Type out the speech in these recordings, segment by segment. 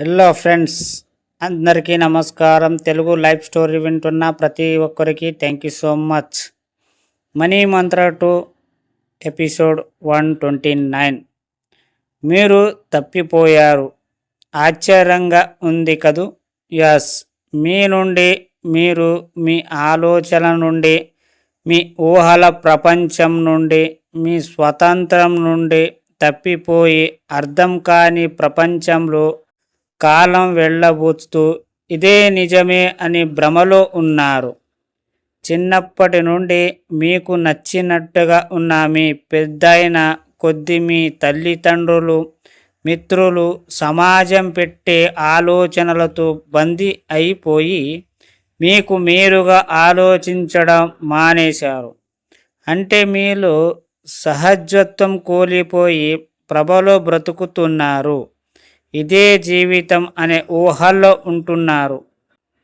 Hello friends అందరికీ నమస్కారం. Telugu life story వింటున్న ప్రతి ఒక్కరికి thank you so much Money Mantra two episode one twenty nine మీరు తప్పిపోయారు. ఆశ్చర్యంగా ఉంది కదూ? యస్ మీ నుండి మీరు మీ ఆలోచన నుండి మీ ఊహల ప్రపంచం నుండి మీ స్వతంత్రం నుండి తప్పిపోయి అర్థం కాని ప్రపంచంలో కాలం వెళ్ళబోస్తూ ఇదే నిజమే అని భ్రమలో ఉన్నారు. చిన్నప్పటి నుండి మీకు నచ్చినట్టుగా ఉన్న మీ పెద్దయిన కొద్ది మీ తల్లిదండ్రులు మిత్రులు సమాజం పెట్టే ఆలోచనలతో బందీ అయిపోయి మీకు మీరుగా ఆలోచించడం మానేశారు. అంటే మీరు సహజత్వం కోల్పోయి ప్రభలో బ్రతుకుతున్నారు. ఇదే జీవితం అనే ఊహల్లో ఉంటున్నారు.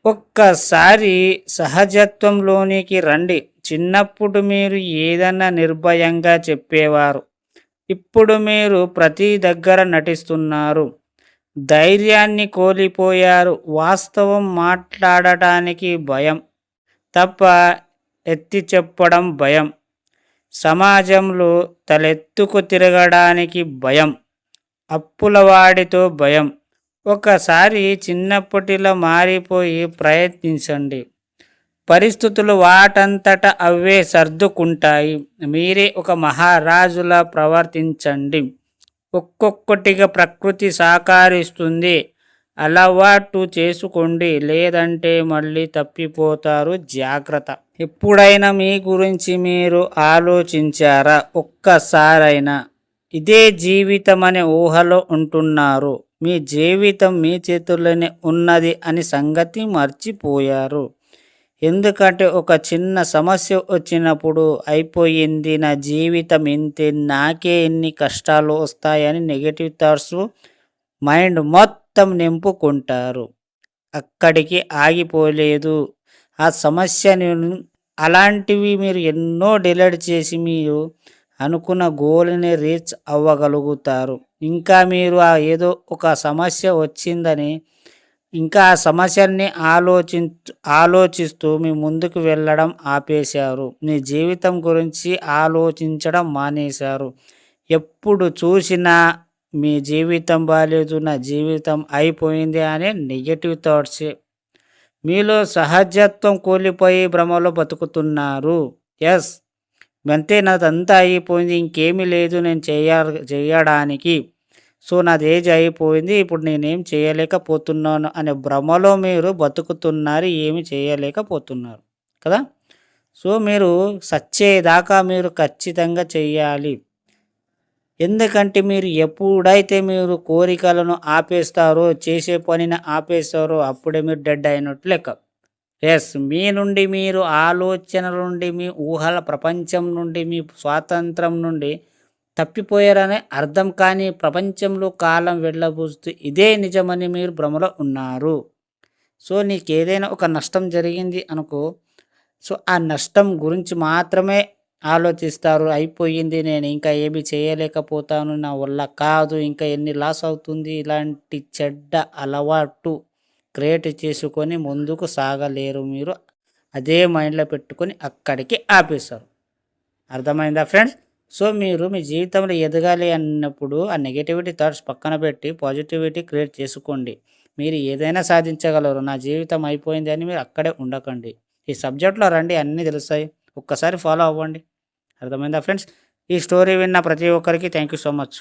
ఒక్కసారి సహజత్వంలోనికి రండి. చిన్నప్పుడు మీరు ఏదన్నా నిర్భయంగా చెప్పేవారు. ఇప్పుడు మీరు ప్రతి దగ్గర నటిస్తున్నారు. ధైర్యాన్ని కోల్పోయారు. వాస్తవం మాట్లాడటానికి భయం. తప్ప ఎత్తి చెప్పడం భయం. సమాజంలో తలెత్తుకు తిరగడానికి భయం. అప్పులవాడితో భయం. ఒకసారి చిన్నప్పటిలా మారిపోయి ప్రయత్నించండి. పరిస్థితులు వాటంతట అవే సర్దుకుంటాయి. మీరే ఒక మహారాజులా ప్రవర్తించండి. ఒక్కొక్కటిగా ప్రకృతి సహకరిస్తుంది అలవాటు చేసుకోండి. లేదంటే మళ్ళీ తప్పిపోతారు. జాగ్రత్త. ఎప్పుడైనా మీ గురించి మీరు ఆలోచించారా? ఒక్కసారైనా. ఇదే జీవితం అనే ఊహలో ఉంటున్నారు. మీ జీవితం మీ చేతుల్లోనే ఉన్నది అని సంగతి మర్చిపోయారు. ఎందుకంటే ఒక చిన్న సమస్య వచ్చినప్పుడు అయిపోయింది నా జీవితం ఇంతే నాకే ఎన్ని కష్టాలు వస్తాయని నెగిటివ్ థాట్స్ మైండ్ మొత్తం నింపుకుంటారు. అక్కడికి ఆగిపోలేదు. ఆ సమస్యని అలాంటివి మీరు ఎన్నో డిలీట్ చేసి మీరు అనుకున్న గోల్ని రీచ్ అవ్వగలుగుతారు. ఇంకా మీరు ఆ ఏదో ఒక సమస్య వచ్చిందని ఇంకా ఆ సమస్యని ఆలోచి ఆలోచిస్తూ మీ ముందుకు వెళ్ళడం ఆపేశారు. మీ జీవితం గురించి ఆలోచించడం మానేశారు. ఎప్పుడు చూసినా మీ జీవితం బాగాలేదు నా జీవితం అయిపోయింది అనే నెగటివ్ థాట్సే మీలో సహజత్వం కోల్పోయి భ్రమలో బతుకుతున్నారు. ఎస్ అంతే నాదంతా అయిపోయింది ఇంకేమీ లేదు నేను చేయ చేయడానికి. సో నాది ఏజ్ అయిపోయింది ఇప్పుడు నేనేం చేయలేకపోతున్నాను అనే భ్రమలో మీరు బతుకుతున్నారు ఏమి చేయలేకపోతున్నారు కదా? సో మీరు సచ్చేదాకా మీరు ఖచ్చితంగా చేయాలి ఎందుకంటే మీరు ఎప్పుడైతే మీరు కోరికలను ఆపేస్తారో చేసే పనిని ఆపేస్తారో అప్పుడే మీరు డెడ్ అయినట్టు లెక్క. ఎస్ మీ నుండి మీరు ఆలోచనల నుండి మీ ఊహల ప్రపంచం నుండి మీ స్వాతంత్రం నుండి తప్పిపోయారని అర్థం కాని ప్రపంచంలో కాలం వెళ్ళబోస్తూ ఇదే నిజమని మీరు భ్రమలో ఉన్నారు. సో నీకు ఏదైనా ఒక నష్టం జరిగింది అనుకో సో ఆ నష్టం గురించి మాత్రమే ఆలోచిస్తారు. అయిపోయింది నేను ఇంకా ఏమి చేయలేకపోతాను నా వల్ల కాదు ఇంకా ఎన్ని లాస్ అవుతుంది ఇలాంటి చెడ్డ అలవాటు క్రియేట్ చేసుకొని ముందుకు సాగలేరు మీరు. అదే మైండ్లో పెట్టుకొని అక్కడికి ఆపేస్తారు అర్థమైందా ఫ్రెండ్స్? సో మీరు మీ జీవితంలో ఎదగాలి అన్నప్పుడు ఆ నెగిటివిటీ థాట్స్ పక్కన పెట్టి పాజిటివిటీ క్రియేట్ చేసుకోండి. మీరు ఏదైనా సాధించగలరు. నా జీవితం అయిపోయింది అని మీరు అక్కడే ఉండకండి. ఈ సబ్జెక్ట్లో రండి అన్నీ తెలుస్తాయి. ఒక్కసారి ఫాలో అవ్వండి. అర్థమైందా ఫ్రెండ్స్? ఈ స్టోరీ విన్న ప్రతి ఒక్కరికి థ్యాంక్ యూ సో మచ్.